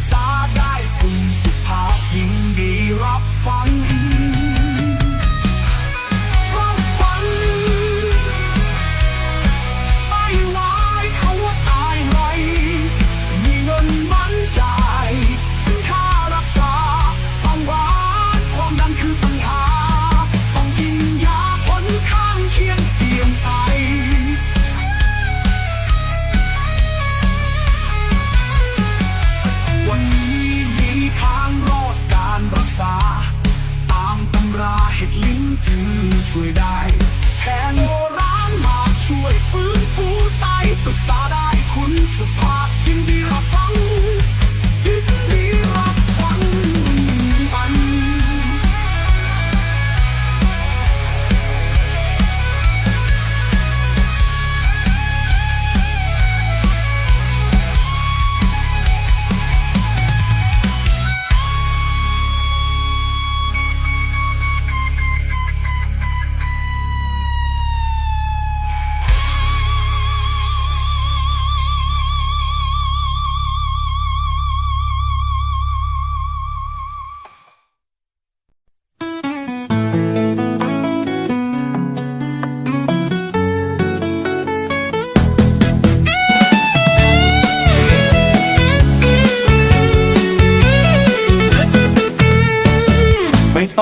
side. ลิ้นจือช่วยได้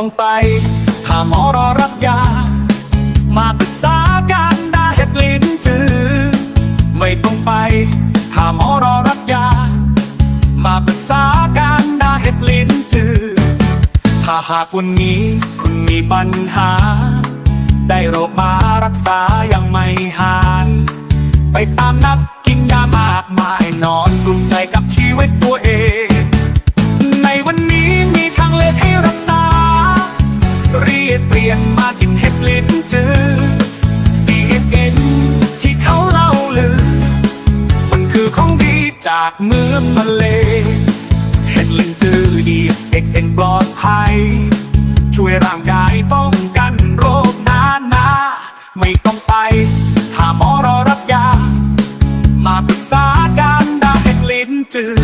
ต้องไป หาหมอรอรับยา มาปรึกษาการได้เห็ดลิ้นจือ ไม่ต้องไป หาหมอรอรับยา มาปรึกษาการได้เห็ดลิ้นจือ ถ้าหากวันนี้คุณมีปัญหา ได้โรคมารักษายังไม่หายไปตามนัดกินยามากมายนอนกลุ้มใจกับชีวิตตัวเองากเมืองมะเล เห็ดลิ้นจือดีเด็กเป็นปลอดภัย ช่วยร่างกายป้องกันโรคนานาไม่ต้องไปหาหมอรอรับยา มาปรึกษาการดาเห็ดลิ้นจือ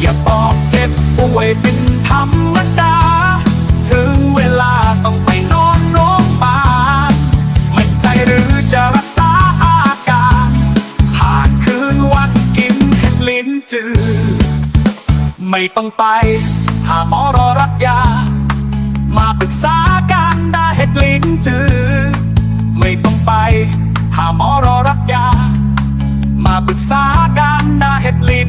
อย่าบอกเจ็บป่วยเป็นธรรม ไม่ต้องไป หาหมอรอรับยา มาปรึกษาการได้เห็ดลิ้นจือ ไม่ต้องไป หาหมอรอรับยา มาปรึกษากันได้เห็ดลิ้น